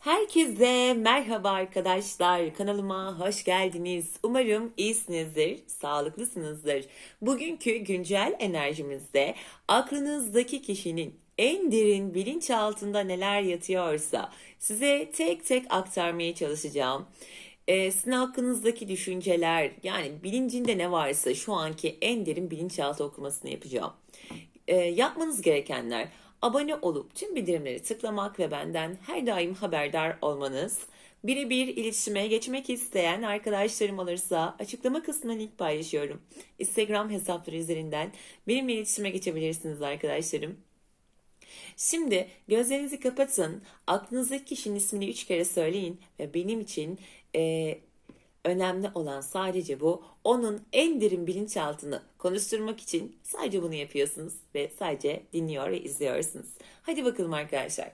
Herkese merhaba arkadaşlar. Kanalıma hoş geldiniz. Umarım iyisinizdir, sağlıklısınızdır. Bugünkü güncel enerjimizde aklınızdaki kişinin en derin bilinçaltında neler yatıyorsa size tek tek aktarmaya çalışacağım. Ee, sizin hakkınızdaki düşünceler yani bilincinde ne varsa şu anki en derin bilinçaltı okumasını yapacağım. Ee, yapmanız gerekenler abone olup tüm bildirimleri tıklamak ve benden her daim haberdar olmanız. Birebir iletişime geçmek isteyen arkadaşlarım olursa açıklama kısmına link paylaşıyorum. Instagram hesapları üzerinden benimle iletişime geçebilirsiniz arkadaşlarım. Şimdi gözlerinizi kapatın, aklınızdaki kişinin ismini üç kere söyleyin ve benim için e, önemli olan sadece bu. Onun en derin bilinçaltını konuşturmak için sadece bunu yapıyorsunuz ve sadece dinliyor ve izliyorsunuz. Hadi bakalım arkadaşlar.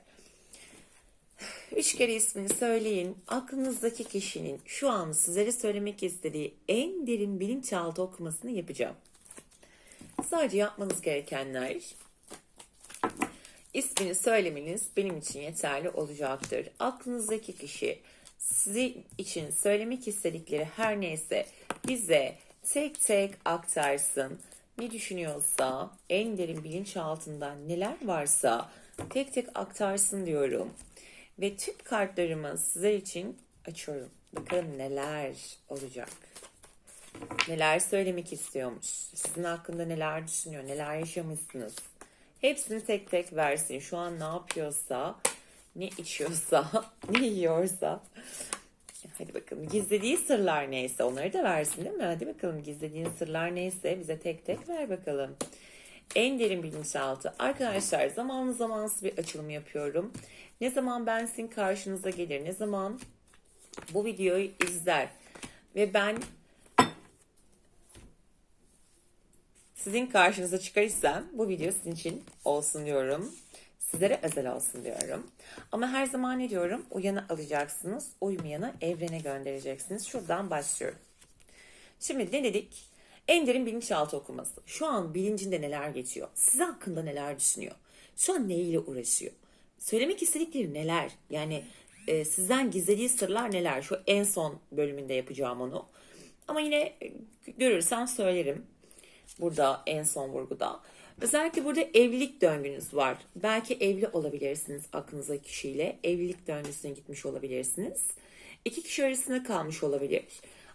Üç kere ismini söyleyin. Aklınızdaki kişinin şu an sizlere söylemek istediği en derin bilinçaltı okumasını yapacağım. Sadece yapmanız gerekenler ismini söylemeniz benim için yeterli olacaktır. Aklınızdaki kişi sizin için söylemek istedikleri her neyse bize tek tek aktarsın. Ne düşünüyorsa, en derin bilinçaltından neler varsa tek tek aktarsın diyorum. Ve tüm kartlarımı sizler için açıyorum. Bakalım neler olacak. Neler söylemek istiyormuş. Sizin hakkında neler düşünüyor, neler yaşamışsınız. Hepsini tek tek versin. Şu an ne yapıyorsa, ne içiyorsa, ne yiyorsa. Hadi bakalım gizlediği sırlar neyse onları da versin değil mi? Hadi bakalım gizlediğin sırlar neyse bize tek tek ver bakalım. En derin bilinçaltı. Arkadaşlar zamanlı zamansız bir açılım yapıyorum. Ne zaman ben sizin karşınıza gelir, ne zaman bu videoyu izler ve ben sizin karşınıza çıkarırsam bu video sizin için olsun diyorum. Sizlere özel olsun diyorum. Ama her zaman ne diyorum? Uyanı alacaksınız, uymayana evrene göndereceksiniz. Şuradan başlıyorum. Şimdi ne dedik? En derin bilinçaltı okuması. Şu an bilincinde neler geçiyor? Size hakkında neler düşünüyor? Şu an neyle uğraşıyor? Söylemek istedikleri neler? Yani e, sizden gizlediği sırlar neler? Şu en son bölümünde yapacağım onu. Ama yine e, görürsem söylerim. Burada en son vurguda. Özellikle burada evlilik döngünüz var. Belki evli olabilirsiniz aklınızdaki kişiyle. Evlilik döngüsüne gitmiş olabilirsiniz. İki kişi arasında kalmış olabilir.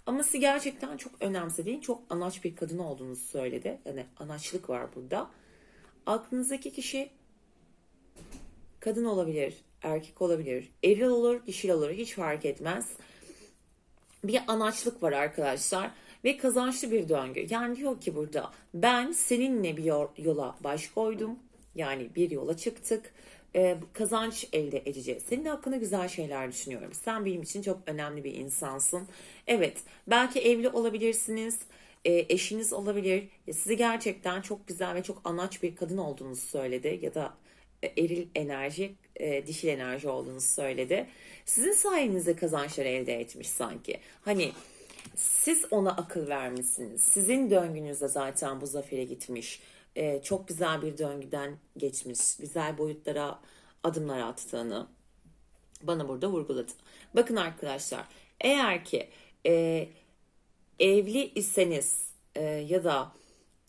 Ama sizi gerçekten çok önemsediğin, çok anaç bir kadın olduğunuzu söyledi. Yani anaçlık var burada. Aklınızdaki kişi kadın olabilir, erkek olabilir, eril olur, dişil olur hiç fark etmez. Bir anaçlık var arkadaşlar ve kazançlı bir döngü. Yani diyor ki burada ben seninle bir yola baş koydum. Yani bir yola çıktık. Ee, kazanç elde edeceğiz. Senin hakkında güzel şeyler düşünüyorum. Sen benim için çok önemli bir insansın. Evet belki evli olabilirsiniz. E, eşiniz olabilir. Sizi gerçekten çok güzel ve çok anaç bir kadın olduğunuzu söyledi. Ya da eril enerji, e, dişil enerji olduğunuzu söyledi. Sizin sayenizde kazançlar elde etmiş sanki. Hani siz ona akıl vermişsiniz. Sizin döngünüzde zaten bu zafere gitmiş. Ee, çok güzel bir döngüden geçmiş. Güzel boyutlara adımlar attığını bana burada vurguladı. Bakın arkadaşlar eğer ki e, evli iseniz e, ya da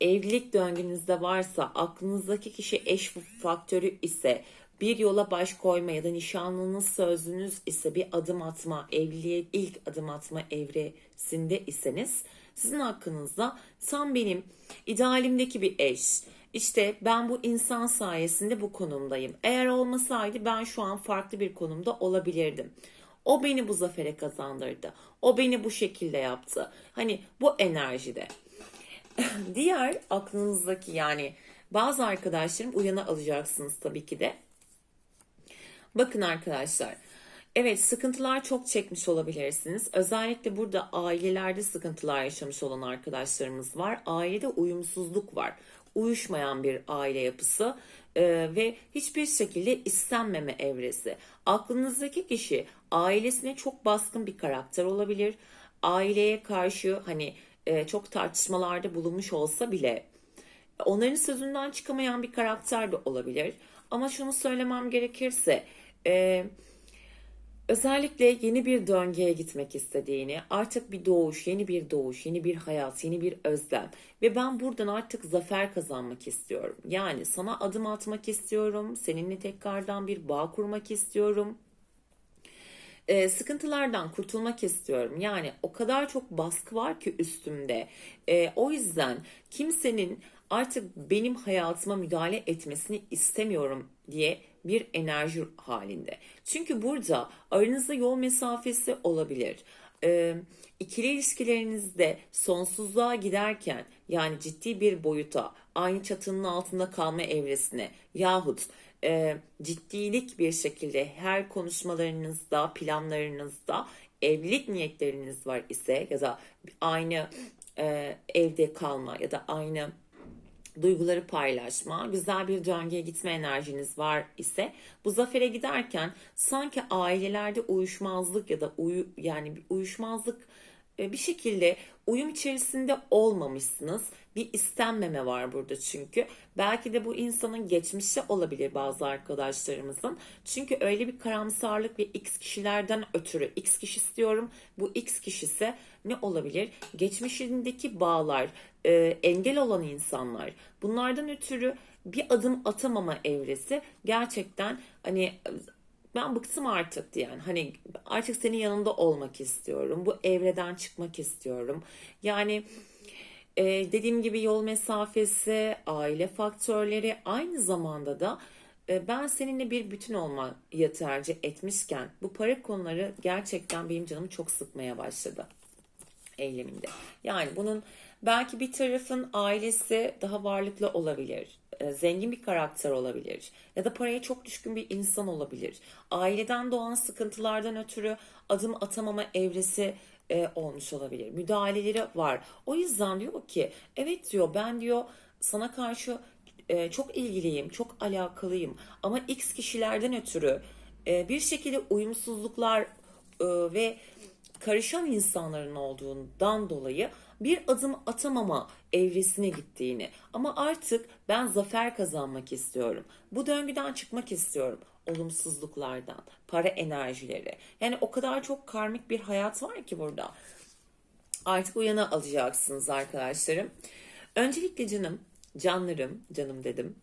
evlilik döngünüzde varsa aklınızdaki kişi eş faktörü ise bir yola baş koyma ya da nişanlınız sözünüz ise bir adım atma, evliliğe ilk adım atma evresinde iseniz sizin hakkınızda tam benim idealimdeki bir eş. İşte ben bu insan sayesinde bu konumdayım. Eğer olmasaydı ben şu an farklı bir konumda olabilirdim. O beni bu zafere kazandırdı. O beni bu şekilde yaptı. Hani bu enerjide. Diğer aklınızdaki yani bazı arkadaşlarım uyana alacaksınız tabii ki de. Bakın arkadaşlar. Evet sıkıntılar çok çekmiş olabilirsiniz. Özellikle burada ailelerde sıkıntılar yaşamış olan arkadaşlarımız var. Ailede uyumsuzluk var. Uyuşmayan bir aile yapısı e, ve hiçbir şekilde istenmeme evresi. Aklınızdaki kişi ailesine çok baskın bir karakter olabilir. Aileye karşı hani e, çok tartışmalarda bulunmuş olsa bile onların sözünden çıkamayan bir karakter de olabilir. Ama şunu söylemem gerekirse e, özellikle yeni bir döngüye gitmek istediğini, artık bir doğuş, yeni bir doğuş, yeni bir hayat, yeni bir özlem ve ben buradan artık zafer kazanmak istiyorum. Yani sana adım atmak istiyorum, seninle tekrardan bir bağ kurmak istiyorum. Ee, sıkıntılardan kurtulmak istiyorum. Yani o kadar çok baskı var ki üstümde. Ee, o yüzden kimsenin artık benim hayatıma müdahale etmesini istemiyorum diye bir enerji halinde. Çünkü burada aranızda yol mesafesi olabilir. Ee, ikili ilişkilerinizde sonsuzluğa giderken yani ciddi bir boyuta aynı çatının altında kalma evresine yahut e, ciddilik bir şekilde her konuşmalarınızda, planlarınızda evlilik niyetleriniz var ise ya da aynı e, evde kalma ya da aynı duyguları paylaşma, güzel bir döngüye gitme enerjiniz var ise bu zafere giderken sanki ailelerde uyuşmazlık ya da uyu yani bir uyuşmazlık bir şekilde uyum içerisinde olmamışsınız. Bir istenmeme var burada çünkü. Belki de bu insanın geçmişi olabilir bazı arkadaşlarımızın. Çünkü öyle bir karamsarlık ve X kişilerden ötürü X kişi istiyorum. Bu X kişisi ne olabilir? Geçmişindeki bağlar, e, engel olan insanlar. Bunlardan ötürü bir adım atamama evresi gerçekten hani ben bıktım artık diyen hani artık senin yanında olmak istiyorum. Bu evreden çıkmak istiyorum. Yani e, dediğim gibi yol mesafesi, aile faktörleri aynı zamanda da e, ben seninle bir bütün olmayı tercih etmişken bu para konuları gerçekten benim canımı çok sıkmaya başladı eyleminde. Yani bunun belki bir tarafın ailesi daha varlıklı olabilir. e, Zengin bir karakter olabilir. Ya da paraya çok düşkün bir insan olabilir. Aileden doğan sıkıntılardan ötürü adım atamama evresi e, olmuş olabilir. Müdahaleleri var. O yüzden diyor ki evet diyor ben diyor sana karşı e, çok ilgiliyim, çok alakalıyım. Ama X kişilerden ötürü bir şekilde uyumsuzluklar ve karışan insanların olduğundan dolayı bir adım atamama evresine gittiğini ama artık ben zafer kazanmak istiyorum. Bu döngüden çıkmak istiyorum. Olumsuzluklardan, para enerjileri. Yani o kadar çok karmik bir hayat var ki burada. Artık uyana alacaksınız arkadaşlarım. Öncelikle canım, canlarım, canım dedim.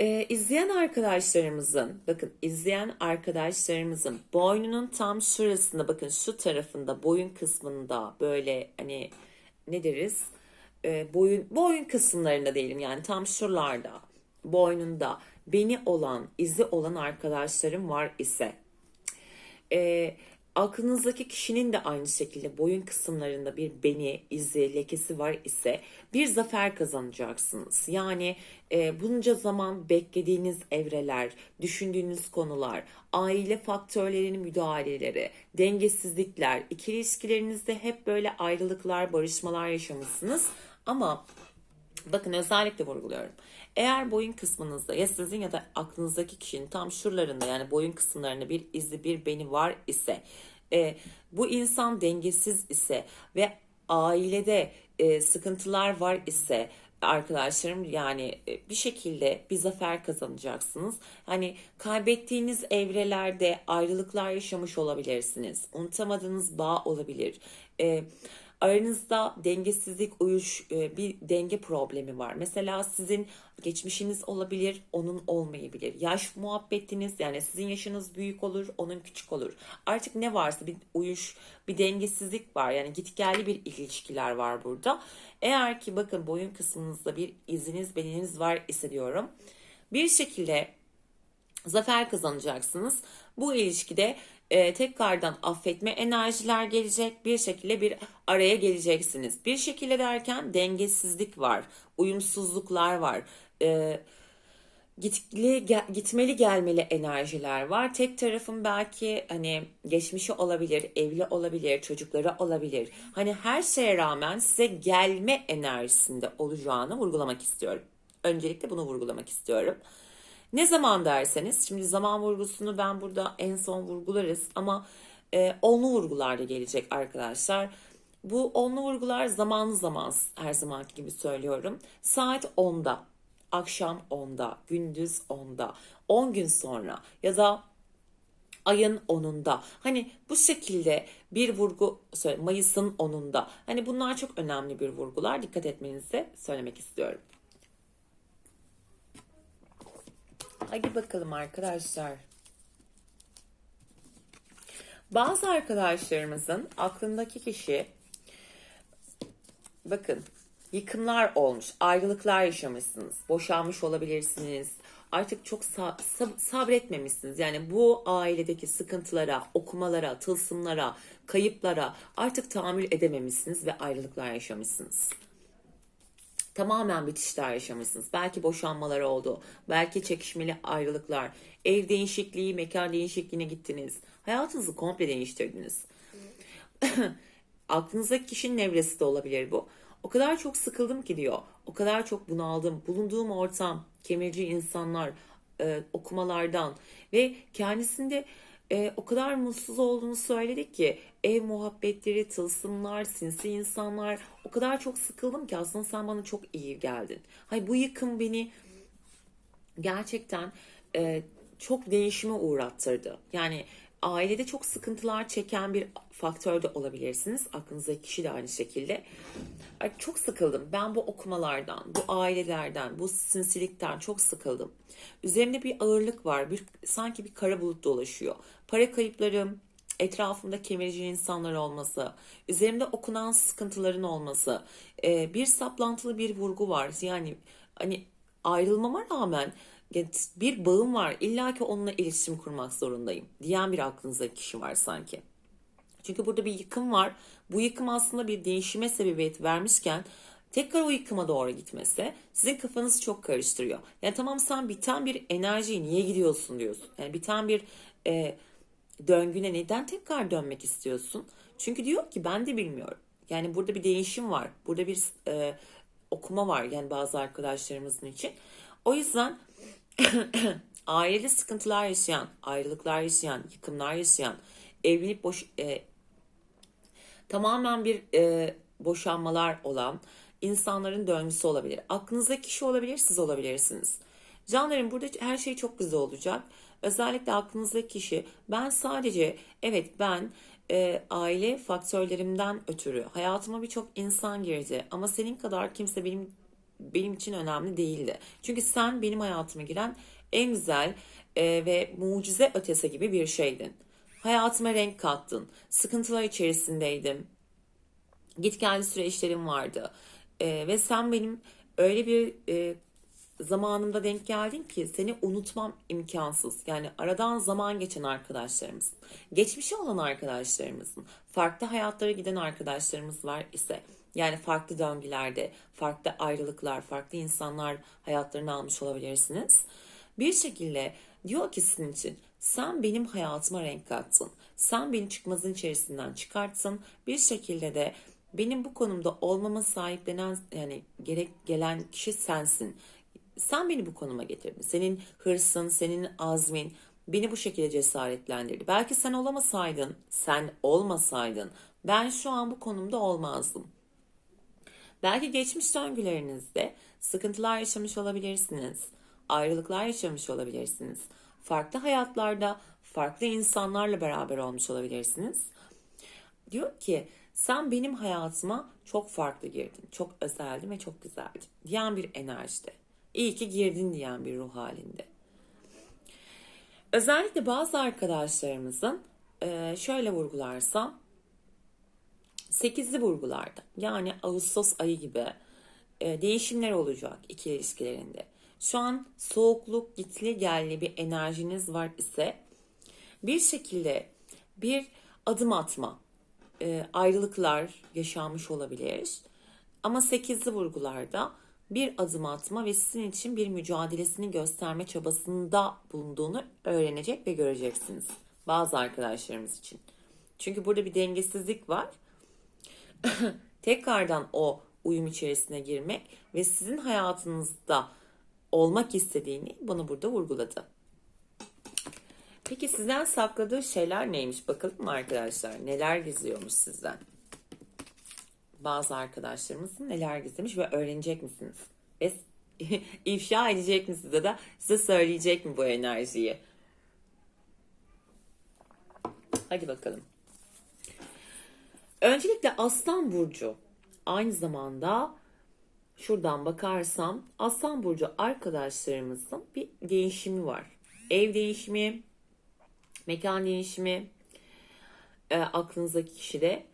Ee, izleyen arkadaşlarımızın, bakın izleyen arkadaşlarımızın boynunun tam şurasında, bakın şu tarafında, boyun kısmında böyle hani ne deriz? Ee, boyun boyun kısımlarında değilim yani tam şuralarda, boynunda beni olan, izi olan arkadaşlarım var ise, e, aklınızdaki kişinin de aynı şekilde boyun kısımlarında bir beni, izi, lekesi var ise bir zafer kazanacaksınız. Yani e, bunca zaman beklediğiniz evreler, düşündüğünüz konular, aile faktörlerinin müdahaleleri, dengesizlikler, ikili ilişkilerinizde hep böyle ayrılıklar, barışmalar yaşamışsınız. Ama Bakın özellikle vurguluyorum. Eğer boyun kısmınızda ya sizin ya da aklınızdaki kişinin tam şuralarında yani boyun kısımlarında bir izi bir beni var ise e, bu insan dengesiz ise ve ailede e, sıkıntılar var ise arkadaşlarım yani e, bir şekilde bir zafer kazanacaksınız. Hani kaybettiğiniz evrelerde ayrılıklar yaşamış olabilirsiniz. Unutamadığınız bağ olabilir. Ee, aranızda dengesizlik, uyuş, e, bir denge problemi var. Mesela sizin geçmişiniz olabilir, onun olmayabilir. Yaş muhabbetiniz yani sizin yaşınız büyük olur, onun küçük olur. Artık ne varsa bir uyuş, bir dengesizlik var. Yani gitgelli bir ilişkiler var burada. Eğer ki bakın boyun kısmınızda bir iziniz, beliniz var ise diyorum. Bir şekilde zafer kazanacaksınız. Bu ilişkide e, tekrardan affetme enerjiler gelecek. Bir şekilde bir araya geleceksiniz. Bir şekilde derken dengesizlik var, uyumsuzluklar var. E, gitli, gel, gitmeli gelmeli enerjiler var. Tek tarafın belki hani geçmişi olabilir, evli olabilir, çocukları olabilir. Hani her şeye rağmen size gelme enerjisinde olacağını vurgulamak istiyorum. Öncelikle bunu vurgulamak istiyorum. Ne zaman derseniz, şimdi zaman vurgusunu ben burada en son vurgularız ama e, onlu vurgular da gelecek arkadaşlar. Bu onlu vurgular zamanlı zaman her zamanki gibi söylüyorum. Saat 10'da, akşam 10'da, gündüz 10'da, 10 gün sonra ya da ayın 10'unda. Hani bu şekilde bir vurgu Mayıs'ın 10'unda. Hani bunlar çok önemli bir vurgular. Dikkat etmenizi söylemek istiyorum. Hadi bakalım arkadaşlar. Bazı arkadaşlarımızın aklındaki kişi bakın yıkımlar olmuş, ayrılıklar yaşamışsınız, boşanmış olabilirsiniz. Artık çok sa- sab- sabretmemişsiniz. Yani bu ailedeki sıkıntılara, okumalara, tılsımlara, kayıplara artık tahammül edememişsiniz ve ayrılıklar yaşamışsınız tamamen bitişler yaşamışsınız. Belki boşanmalar oldu. Belki çekişmeli ayrılıklar. Ev değişikliği, mekan değişikliğine gittiniz. Hayatınızı komple değiştirdiniz. Aklınızdaki kişinin evresi de olabilir bu. O kadar çok sıkıldım ki diyor. O kadar çok bunaldım. Bulunduğum ortam, kemirci insanlar, e, okumalardan ve kendisinde e, o kadar mutsuz olduğunu söyledi ki ev muhabbetleri, tılsımlar, sinsi insanlar o kadar çok sıkıldım ki aslında sen bana çok iyi geldin. Hay bu yıkım beni gerçekten e, çok değişime uğrattırdı. Yani ailede çok sıkıntılar çeken bir faktör de olabilirsiniz. Aklınızdaki kişi de aynı şekilde. Ay, çok sıkıldım. Ben bu okumalardan, bu ailelerden, bu sinsilikten çok sıkıldım. Üzerimde bir ağırlık var. Bir, sanki bir kara bulut dolaşıyor. Para kayıplarım, etrafımda kemirici insanlar olması, üzerimde okunan sıkıntıların olması, e, bir saplantılı bir vurgu var. Yani hani ayrılmama rağmen bir bağım var. İlla ki onunla iletişim kurmak zorundayım diyen bir aklınızda kişi var sanki. Çünkü burada bir yıkım var. Bu yıkım aslında bir değişime sebebiyet vermişken tekrar o yıkıma doğru gitmesi sizin kafanızı çok karıştırıyor. Yani tamam sen biten bir enerjiyi niye gidiyorsun diyorsun. Yani biten bir e, döngüne neden tekrar dönmek istiyorsun? Çünkü diyor ki ben de bilmiyorum. Yani burada bir değişim var. Burada bir e, okuma var yani bazı arkadaşlarımızın için. O yüzden ailede sıkıntılar yaşayan, ayrılıklar yaşayan, yıkımlar yaşayan, evlenip boş e, tamamen bir e, boşanmalar olan insanların döngüsü olabilir. Aklınızdaki kişi olabilir, siz olabilirsiniz. Canlarım burada her şey çok güzel olacak. Özellikle aklınızdaki kişi ben sadece evet ben e, aile faktörlerimden ötürü hayatıma birçok insan girdi ama senin kadar kimse benim benim için önemli değildi. Çünkü sen benim hayatıma giren en güzel e, ve mucize ötesi gibi bir şeydin. Hayatıma renk kattın. Sıkıntılar içerisindeydim. Git geldi süreçlerim vardı. E, ve sen benim öyle bir e, zamanımda denk geldin ki seni unutmam imkansız. Yani aradan zaman geçen arkadaşlarımız, geçmişi olan arkadaşlarımızın, farklı hayatlara giden arkadaşlarımız var ise yani farklı döngülerde, farklı ayrılıklar, farklı insanlar hayatlarını almış olabilirsiniz. Bir şekilde diyor ki sizin için sen benim hayatıma renk kattın. Sen beni çıkmazın içerisinden çıkarttın. Bir şekilde de benim bu konumda olmama sahiplenen yani gerek gelen kişi sensin. Sen beni bu konuma getirdin. Senin hırsın, senin azmin beni bu şekilde cesaretlendirdi. Belki sen olamasaydın, sen olmasaydın ben şu an bu konumda olmazdım. Belki geçmiş döngülerinizde sıkıntılar yaşamış olabilirsiniz. Ayrılıklar yaşamış olabilirsiniz. Farklı hayatlarda farklı insanlarla beraber olmuş olabilirsiniz. Diyor ki sen benim hayatıma çok farklı girdin. Çok özeldi ve çok güzeldi. Diyen bir enerjide. İyi ki girdin diyen bir ruh halinde. Özellikle bazı arkadaşlarımızın şöyle vurgularsam sekizli vurgularda yani Ağustos ayı gibi değişimler olacak iki ilişkilerinde. Şu an soğukluk, gitli gelli bir enerjiniz var ise bir şekilde bir adım atma, ayrılıklar yaşanmış olabilir. Ama sekizli vurgularda bir adım atma ve sizin için bir mücadelesini gösterme çabasında bulunduğunu öğrenecek ve göreceksiniz. Bazı arkadaşlarımız için. Çünkü burada bir dengesizlik var. Tekrardan o uyum içerisine girmek ve sizin hayatınızda olmak istediğini bunu burada vurguladı. Peki sizden sakladığı şeyler neymiş? Bakalım mı arkadaşlar? Neler gizliyormuş sizden? Bazı arkadaşlarımızın neler gizlemiş ve öğrenecek misiniz? Ve ifşa edecek mi size de size söyleyecek mi bu enerjiyi? Hadi bakalım. Öncelikle Aslan Burcu aynı zamanda şuradan bakarsam Aslan Burcu arkadaşlarımızın bir değişimi var. Ev değişimi, mekan değişimi e, aklınızdaki kişide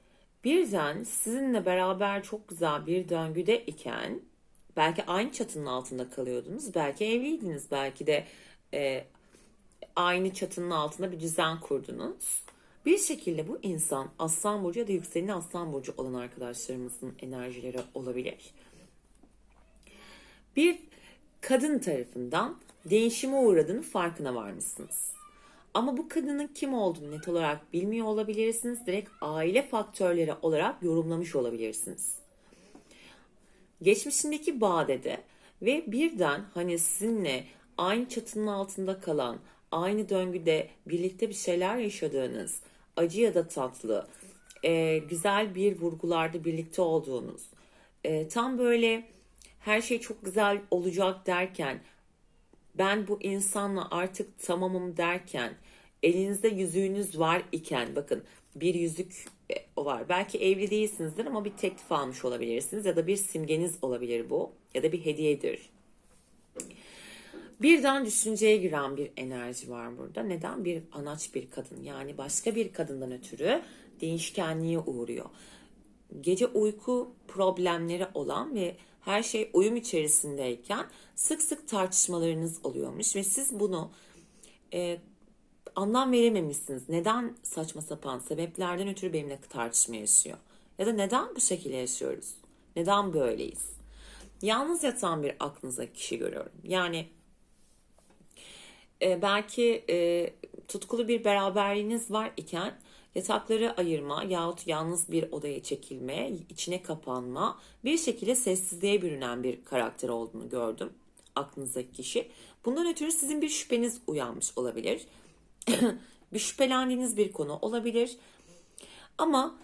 birden sizinle beraber çok güzel bir döngüde iken belki aynı çatının altında kalıyordunuz, belki evliydiniz, belki de e, aynı çatının altında bir düzen kurdunuz. Bir şekilde bu insan Aslan Burcu ya da yükseleni Aslan Burcu olan arkadaşlarımızın enerjileri olabilir. Bir kadın tarafından değişime uğradığını farkına varmışsınız. Ama bu kadının kim olduğunu net olarak bilmiyor olabilirsiniz. Direkt aile faktörleri olarak yorumlamış olabilirsiniz. Geçmişindeki badede ve birden hani sizinle aynı çatının altında kalan, aynı döngüde birlikte bir şeyler yaşadığınız, acı ya da tatlı, e, güzel bir vurgularda birlikte olduğunuz, e, tam böyle her şey çok güzel olacak derken, ben bu insanla artık tamamım derken, elinizde yüzüğünüz var iken, bakın bir yüzük e, var. Belki evli değilsinizdir ama bir teklif almış olabilirsiniz ya da bir simgeniz olabilir bu ya da bir hediyedir. Birden düşünceye giren bir enerji var burada. Neden? Bir anaç bir kadın yani başka bir kadından ötürü değişkenliğe uğruyor. Gece uyku problemleri olan ve her şey uyum içerisindeyken sık sık tartışmalarınız oluyormuş ve siz bunu e, anlam verememişsiniz. Neden saçma sapan sebeplerden ötürü benimle tartışma yaşıyor? Ya da neden bu şekilde yaşıyoruz? Neden böyleyiz? Yalnız yatan bir aklınıza kişi görüyorum. Yani e, belki e, tutkulu bir beraberliğiniz var iken yatakları ayırma yahut yalnız bir odaya çekilme, içine kapanma, bir şekilde sessizliğe bürünen bir karakter olduğunu gördüm aklınızdaki kişi. Bundan ötürü sizin bir şüpheniz uyanmış olabilir. bir şüphelendiğiniz bir konu olabilir. Ama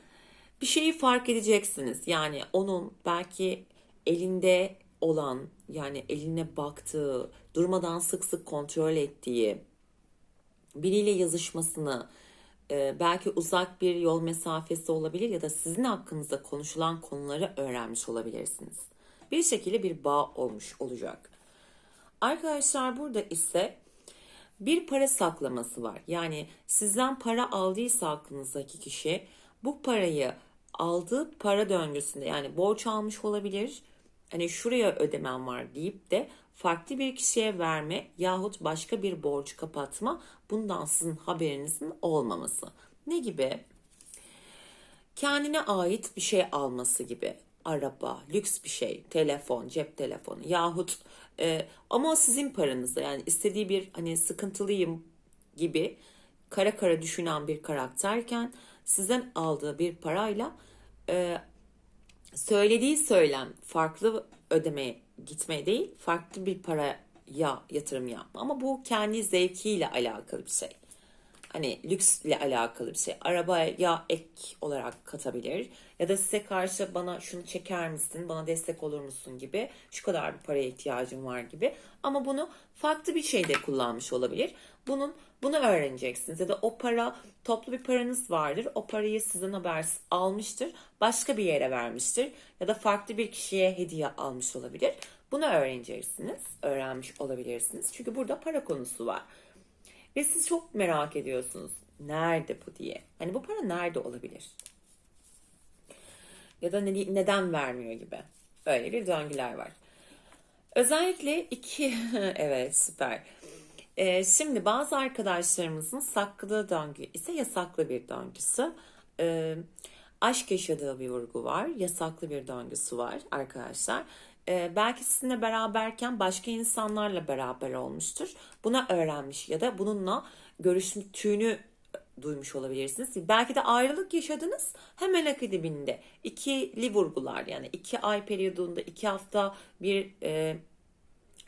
bir şeyi fark edeceksiniz. Yani onun belki elinde olan yani eline baktığı, durmadan sık sık kontrol ettiği, biriyle yazışmasını, e, belki uzak bir yol mesafesi olabilir ya da sizin hakkınızda konuşulan konuları öğrenmiş olabilirsiniz. Bir şekilde bir bağ olmuş olacak. Arkadaşlar burada ise bir para saklaması var. Yani sizden para aldıysa aklınızdaki kişi bu parayı aldığı para döngüsünde yani borç almış olabilir. Hani şuraya ödemem var deyip de farklı bir kişiye verme yahut başka bir borç kapatma bundan sizin haberinizin olmaması. Ne gibi? Kendine ait bir şey alması gibi. Araba, lüks bir şey, telefon, cep telefonu yahut e, ama sizin paranızda yani istediği bir hani sıkıntılıyım gibi kara kara düşünen bir karakterken sizden aldığı bir parayla e, söylediği söylem farklı ödemeye gitme değil farklı bir paraya yatırım yapma ama bu kendi zevkiyle alakalı bir şey. Hani lüksle alakalı bir şey. Arabaya ek olarak katabilir. Ya da size karşı bana şunu çeker misin, bana destek olur musun gibi. Şu kadar bir paraya ihtiyacım var gibi. Ama bunu farklı bir şeyde kullanmış olabilir. Bunun bunu öğreneceksiniz. Ya da o para toplu bir paranız vardır. O parayı sizin habersiz almıştır. Başka bir yere vermiştir. Ya da farklı bir kişiye hediye almış olabilir. Bunu öğreneceksiniz. Öğrenmiş olabilirsiniz. Çünkü burada para konusu var. Ve siz çok merak ediyorsunuz. Nerede bu diye. Hani bu para nerede olabilir? Ya da ne, neden vermiyor gibi. Böyle bir döngüler var. Özellikle iki, evet süper. Ee, şimdi bazı arkadaşlarımızın sakladığı döngü ise yasaklı bir döngüsü. Ee, aşk yaşadığı bir vurgu var. Yasaklı bir döngüsü var arkadaşlar. Ee, belki sizinle beraberken başka insanlarla beraber olmuştur. Buna öğrenmiş ya da bununla görüştüğünü duymuş olabilirsiniz. Belki de ayrılık yaşadınız hemen akademinde. İkili vurgular yani iki ay periyodunda iki hafta bir e,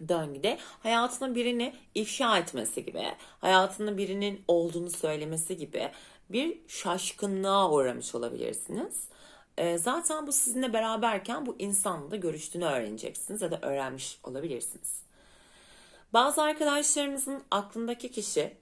döngüde hayatına birini ifşa etmesi gibi, hayatında birinin olduğunu söylemesi gibi bir şaşkınlığa uğramış olabilirsiniz. E, zaten bu sizinle beraberken bu insanla da görüştüğünü öğreneceksiniz ya da öğrenmiş olabilirsiniz. Bazı arkadaşlarımızın aklındaki kişi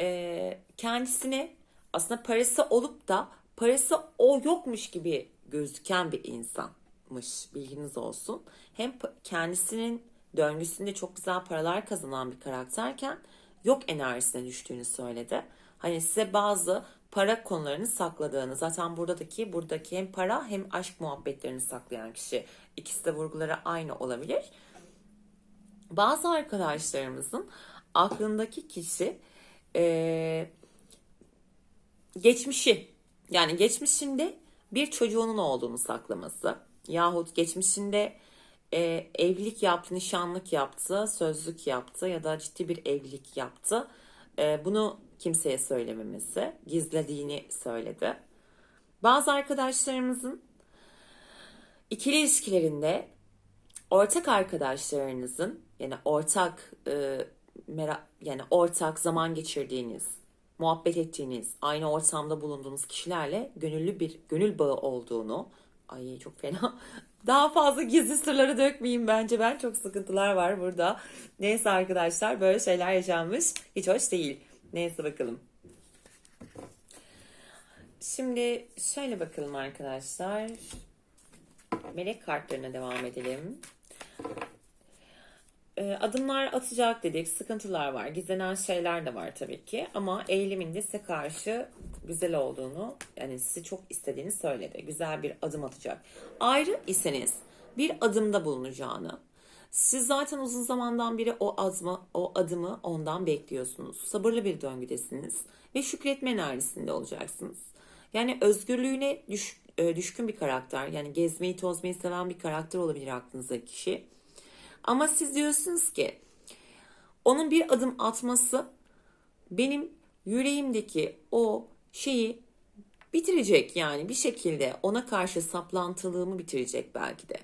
e, kendisini aslında parası olup da parası o yokmuş gibi gözüken bir insanmış. Bilginiz olsun. Hem kendisinin döngüsünde çok güzel paralar kazanan bir karakterken yok enerjisine düştüğünü söyledi. Hani size bazı para konularını sakladığını zaten buradaki buradaki hem para hem aşk muhabbetlerini saklayan kişi. İkisi de vurguları aynı olabilir. Bazı arkadaşlarımızın aklındaki kişi eee, geçmişi yani geçmişinde bir çocuğunun olduğunu saklaması yahut geçmişinde e, evlilik yaptı, nişanlık yaptı, sözlük yaptı ya da ciddi bir evlilik yaptı. E, bunu kimseye söylememesi, gizlediğini söyledi. Bazı arkadaşlarımızın ikili ilişkilerinde ortak arkadaşlarınızın yani ortak e, mera- yani ortak zaman geçirdiğiniz, muhabbet ettiğiniz, aynı ortamda bulunduğunuz kişilerle gönüllü bir gönül bağı olduğunu ay çok fena. Daha fazla gizli sırları dökmeyeyim bence. Ben çok sıkıntılar var burada. Neyse arkadaşlar böyle şeyler yaşanmış. Hiç hoş değil. Neyse bakalım. Şimdi şöyle bakalım arkadaşlar. Melek kartlarına devam edelim. Ee, adımlar atacak dedik. Sıkıntılar var. Gizlenen şeyler de var tabii ki. Ama eğiliminde size karşı güzel olduğunu, yani sizi çok istediğini söyledi. Güzel bir adım atacak. Ayrı iseniz bir adımda bulunacağını, siz zaten uzun zamandan beri o adımı, o adımı ondan bekliyorsunuz. Sabırlı bir döngüdesiniz ve şükretme enerjisinde olacaksınız. Yani özgürlüğüne düş- e, düşkün bir karakter. Yani gezmeyi, tozmayı seven bir karakter olabilir aklınızdaki kişi. Ama siz diyorsunuz ki onun bir adım atması benim yüreğimdeki o şeyi bitirecek yani bir şekilde ona karşı saplantılığımı bitirecek belki de.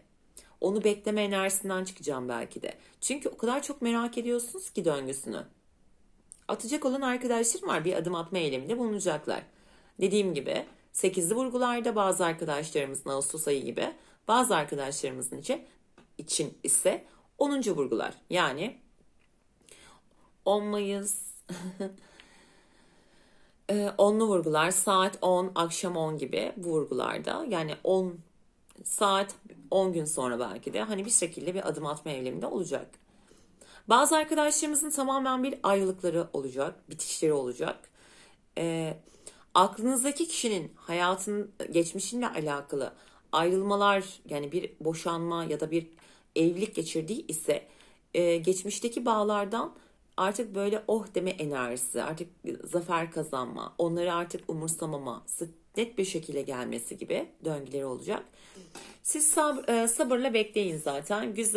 Onu bekleme enerjisinden çıkacağım belki de. Çünkü o kadar çok merak ediyorsunuz ki döngüsünü. Atacak olan arkadaşlarım var bir adım atma eyleminde bulunacaklar. Dediğim gibi 8'li vurgularda bazı arkadaşlarımızın Ağustos ayı gibi bazı arkadaşlarımızın için, için ise 10. vurgular. Yani 10 Mayıs e, onlu vurgular saat 10 akşam 10 gibi vurgularda yani 10 saat 10 gün sonra belki de hani bir şekilde bir adım atma eyleminde olacak. Bazı arkadaşlarımızın tamamen bir ayrılıkları olacak, bitişleri olacak. Ee, aklınızdaki kişinin hayatın geçmişinle alakalı ayrılmalar yani bir boşanma ya da bir evlilik geçirdiği ise e, geçmişteki bağlardan artık böyle oh deme enerjisi, artık zafer kazanma, onları artık umursamama, net bir şekilde gelmesi gibi döngüleri olacak. Siz sab- e, sabırla bekleyin zaten. Güzel